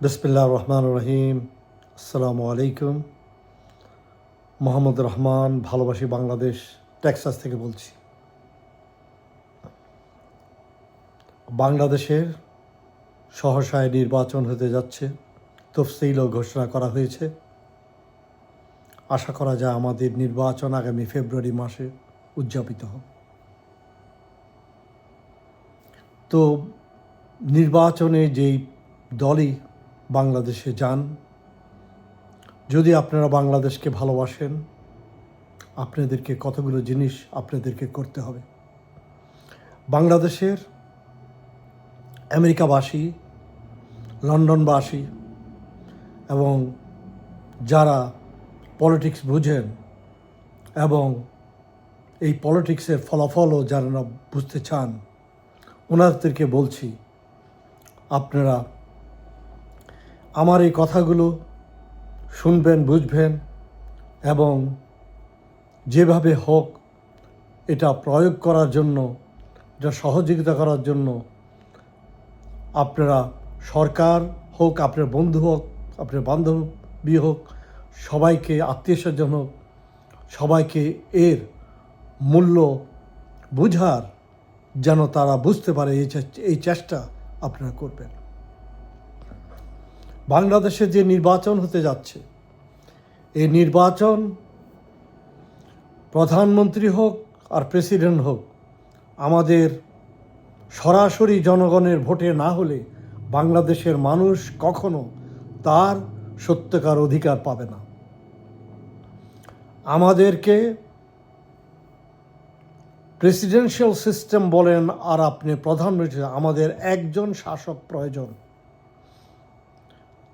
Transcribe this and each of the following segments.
বিসমিল্লা রহমান রহিম। আসসালামু আলাইকুম। মোহাম্মদ রহমান, ভালোবাসি বাংলাদেশ, টেক্সাস থেকে বলছি। বাংলাদেশের সহসায় নির্বাচন হতে যাচ্ছে তফসিলও ঘোষণা করা হয়েছে। আশা করা যায় আমাদের নির্বাচন আগামী ফেব্রুয়ারি মাসে উদযাপিত হবে। তো নির্বাচনে যেই দলই বাংলাদেশে যান। যদি আপনারা বাংলাদেশকে ভালোবাসেন, আপনাদেরকে কতগুলো জিনিস আপনাদেরকে করতে হবে। বাংলাদেশের আমেরিকাবাসী, লন্ডনবাসী এবং যারা পলিটিক্স বুঝেন এবং এই পলিটিক্সের ফলাফলও যারা বুঝতে চান, ওনাদেরকে বলছি, আপনারা আমার এই কথাগুলো শুনবেন, বুঝবেন এবং যেভাবে হোক এটা প্রয়োগ করার জন্য, এটা সহযোগিতা করার জন্য আপনারা সরকার হোক, আপনার বন্ধু হোক, আপনার বান্ধবী হোক, সবাইকে, আত্মীয় স্বজন হোক, সবাইকে এর মূল্য বুঝার যেন তারা বুঝতে পারে এই চেষ্টা আপনারা করবেন। বাংলাদেশে যে নির্বাচন হতে যাচ্ছে, এই নির্বাচন প্রধানমন্ত্রী হোক আর প্রেসিডেন্ট হোক, আমাদের সরাসরি জনগণের ভোটে না হলে বাংলাদেশের মানুষ কখনো তার সত্যকার অধিকার পাবে না। আমাদেরকে প্রেসিডেন্সিয়াল সিস্টেম বলেন আর আপনি প্রধানমন্ত্রী, আমাদের একজন শাসক প্রয়োজন।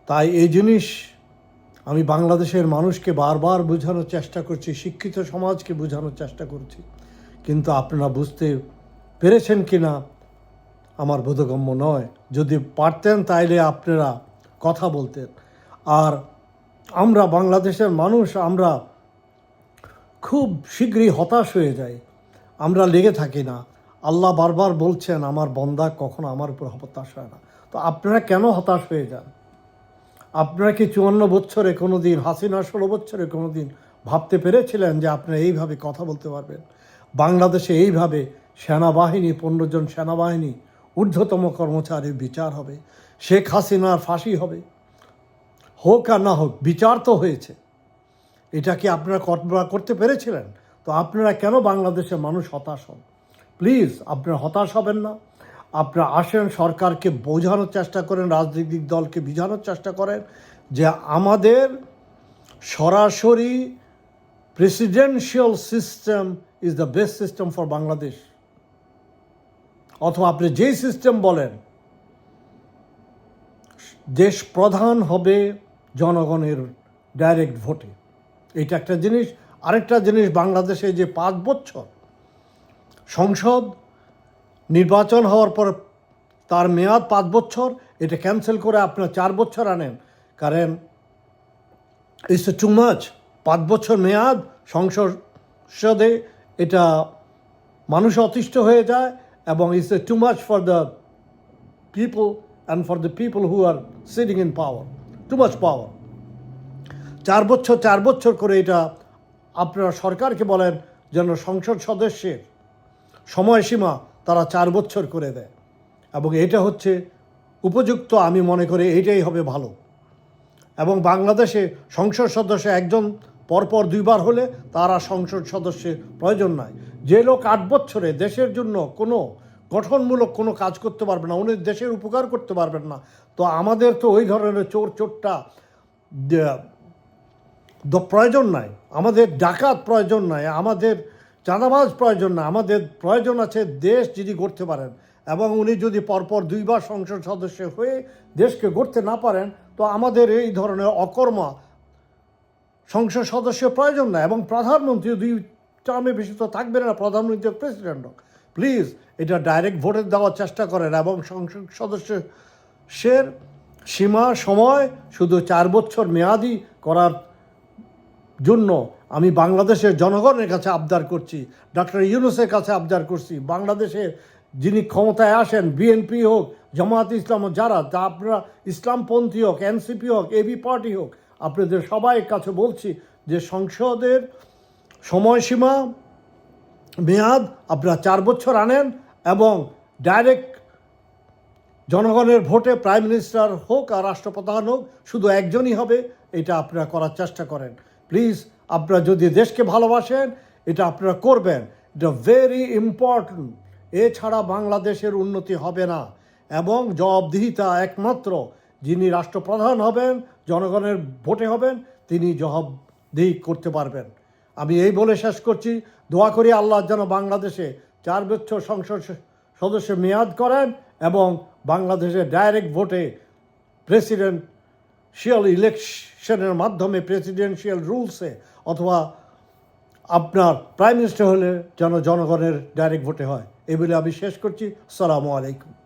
তাই এই জিনিস আমি বাংলাদেশের মানুষকে বারবার বোঝানোর চেষ্টা করছি, শিক্ষিত সমাজকে বোঝানোর চেষ্টা করছি। কিন্তু আপনারা বুঝতে পেরেছেন কি না আমার বোধগম্য নয়। যদি পারতেন তাইলে আপনারা কথা বলতেন। আর আমরা বাংলাদেশের মানুষ, আমরা খুব শীঘ্রই হতাশ হয়ে যাই। আমরা লেগে থাকি না। আল্লাহ বারবার বলছেন, আমার বন্দা কখনো আমার উপর হতাশ হয় না। তো আপনারা কেন হতাশ হয়ে যান? আপনারা কি চুয়ান্ন বছরে কোনো দিন হাসিনা ষোলো বছরে কোনো দিন ভাবতে পেরেছিলেন যে আপনারা এইভাবে কথা বলতে পারবেন? বাংলাদেশে এইভাবে সেনাবাহিনী, পনেরো জন সেনাবাহিনী, ঊর্ধ্বতম কর্মচারীর বিচার হবে। শেখ হাসিনার ফাঁসি হবে। হোক আর না হোক, বিচার তো হয়েছে। এটা কি আপনারা কর- করতে পেরেছিলেন? তো আপনারা কেন বাংলাদেশের মানুষ হতাশ হন? প্লিজ, আপনারা হতাশ হবেন না। আপনারা আসেন, সরকারকে বোঝানোর চেষ্টা করেন, রাজনৈতিক দলকে বোঝানোর চেষ্টা করেন যে আমাদের সরাসরি presidential system is the best system for Bangladesh অথবা আপনি যেই সিস্টেম বলেন, দেশ প্রধান হবে জনগণের ডাইরেক্ট ভোটে এটা একটা জিনিস। আরেকটা জিনিস, বাংলাদেশে যে পাঁচ বছর সংসদ নির্বাচন হওয়ার পর তার মেয়াদ পাঁচ বছর, এটা ক্যান্সেল করে আপনার চার বছর আনেন। কারণ ইটস টু মাচ পাঁচ বছর মেয়াদ, সংসদে এটা মানুষ অতিষ্ঠ হয়ে যায় এবং it's a too much for the people and for the people who are sitting in power too much power চার বছর চার বছর করে এটা আপনারা সরকারকে বলেন যেন সংসদ সদস্যের সময়সীমা তারা চার বছর করে দেয়। এবং এটা হচ্ছে উপযুক্ত, আমি মনে করি এটাই হবে ভালো। এবং বাংলাদেশে সংসদ সদস্য একজন পরপর দুইবার হলে তারা সংসদ সদস্যের প্রয়োজন নাই। যে লোক আট বছরে দেশের জন্য কোনো গঠনমূলক কোনো কাজ করতে পারবে না, উনি দেশের উপকার করতে পারবেন না, তো আমাদের তো ওই ধরনের চোর চোরটা প্রয়োজন নাই। আমাদের ডাকাত প্রয়োজন নাই। আমাদের চাঁদাবাজ প্রয়োজন না। আমাদের প্রয়োজন আছে দেশ যদি গড়তে পারেন এবং উনি যদি পরপর দুইবার সংসদ সদস্য হয়ে দেশকে গড়তে না পারেন, তো আমাদের এই ধরনের অকর্মা সংসদ সদস্য প্রয়োজন না এবং প্রধানমন্ত্রী দুই টার্মে বেশি তো থাকবে না, প্রধানমন্ত্রী প্রেসিডেন্ট হোক। প্লিজ এটা ডাইরেক্ট ভোটে দেওয়ার চেষ্টা করেন এবং সংসদ সদস্যের সীমা, সময়, শুধু চার বছর মেয়াদি করার জন্য আমি বাংলাদেশের জনগণের কাছে আবদার করছি ডক্টর ইউনুসের কাছে আবদার করছি। বাংলাদেশের যিনি ক্ষমতায় আসেন বিএনপি হোক জামাত ইসলাম যারা, তা আপনারা ইসলামপন্থী হোক এনসিপি হোক এবি পার্টি হোক, আপনাদের সবাই কাছে বলছি যে সংসদের সময়সীমা, মেয়াদ আপনারা চার বছর আনেন এবং ডাইরেক্ট জনগণের ভোটে প্রাইম মিনিস্টার হোক আর রাষ্ট্রপ্রধান হোক, শুধু একজনই হবে, এটা আপনারা করার চেষ্টা করেন। প্লিজ আপনারা যদি দেশকে ভালোবাসেন, এটা আপনারা করবেন। এটা ভেরি ইম্পর্ট্যান্ট এছাড়া বাংলাদেশের উন্নতি হবে না। এবং জবাবদিহিতা একমাত্র যিনি রাষ্ট্রপ্রধান হবেন, জনগণের ভোটে হবেন, তিনি জবাবদিহি করতে পারবেন। আমি এই বলে শেষ করছি। দোয়া করি আল্লাহ যেন বাংলাদেশে চার বছর সংসদ সদস্য মেয়াদ করেন এবং বাংলাদেশে ডাইরেক্ট ভোটে প্রেসিডেন্সিয়াল ইলেকশনের মাধ্যমে প্রেসিডেন্সিয়াল রুলসে অথবা আপনার প্রাইম মিনিস্টার হলে যেন জনগণের ডাইরেক্ট ভোটে হয়। এগুলি আমি শেষ করছি। সালামু আলাইকুম।